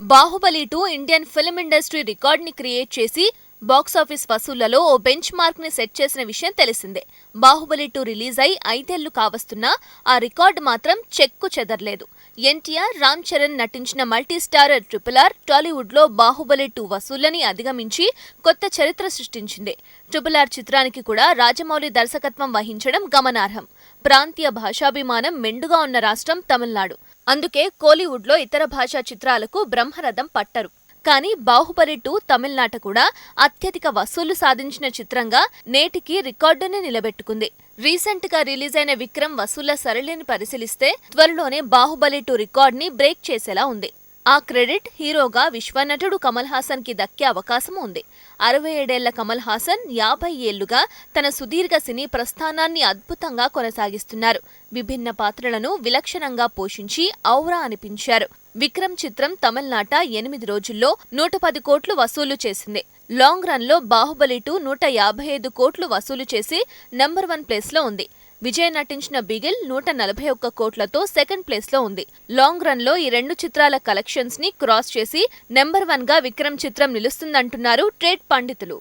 Baahubali two Indian film industry రికార్డ్ని create చేసి box office వసూళ్ళలో ఓ బెంచ్ మార్క్ని సెట్ చేసిన విషయం తెలిసిందే. బాహుబలి టూ రిలీజ్ అయి ఐదేళ్ళు కావస్తున్నా ఆ రికార్డు మాత్రం చెక్కు చెదరలేదు. ఎన్టీఆర్ రామ్ చరణ్ నటించిన మల్టీ స్టారర్ ట్రిపుల్ ఆర్ టాలీవుడ్లో బాహుబలి టూ వసూళ్ళని అధిగమించి కొత్త చరిత్ర సృష్టించింది. ట్రిపుల్ ఆర్ చిత్రానికి కూడా రాజమౌళి దర్శకత్వం వహించడం గమనార్హం. ప్రాంతీయ భాషాభిమానం మెండుగా ఉన్న రాష్ట్రం తమిళనాడు. అందుకే కోలీవుడ్లో ఇతర భాషా చిత్రాలకు బ్రహ్మరథం పట్టరు. కానీ బాహుబలి టూ తమిళనాట కూడా అత్యధిక వసూలు సాధించిన చిత్రంగా నేటికి రికార్డుని నిలబెట్టుకుంది. రీసెంట్గా రిలీజ్ అయిన విక్రమ్ వసూళ్ళ సరళిని పరిశీలిస్తే త్వరలోనే బాహుబలి టూ రికార్డ్ని బ్రేక్ చేసేలా ఉంది. ఆ క్రెడిట్ హీరోగా విశ్వనటుడు కమల్ హాసన్కి దక్కే అవకాశం ఉంది. అరవై ఏడేళ్ళ కమల్ హాసన్ యాభై ఏళ్ళుగా తన సుదీర్ఘ సినీ ప్రస్థానాన్ని అద్భుతంగా కొనసాగిస్తున్నారు. విభిన్న పాత్రలను విలక్షణంగా పోషించి ఔరా అనిపించారు. విక్రమ్ చిత్రం తమిళనాట ఎనిమిది రోజుల్లో నూట పది కోట్లు వసూలు చేసింది. లాంగ్ రన్లో బాహుబలి టూ నూట యాభై ఐదు కోట్లు వసూలు చేసి నంబర్ వన్ ప్లేస్లో ఉంది. విజయ్ నటించిన బిగిల్ నూట నలభై ఒక్క కోట్లతో సెకండ్ ప్లేస్లో ఉంది. లాంగ్ రన్లో ఈ రెండు చిత్రాల కలెక్షన్స్ని క్రాస్ చేసి నెంబర్ వన్గా విక్రమ్ చిత్రం నిలుస్తుందంటున్నారు ట్రేడ్ పండితులు.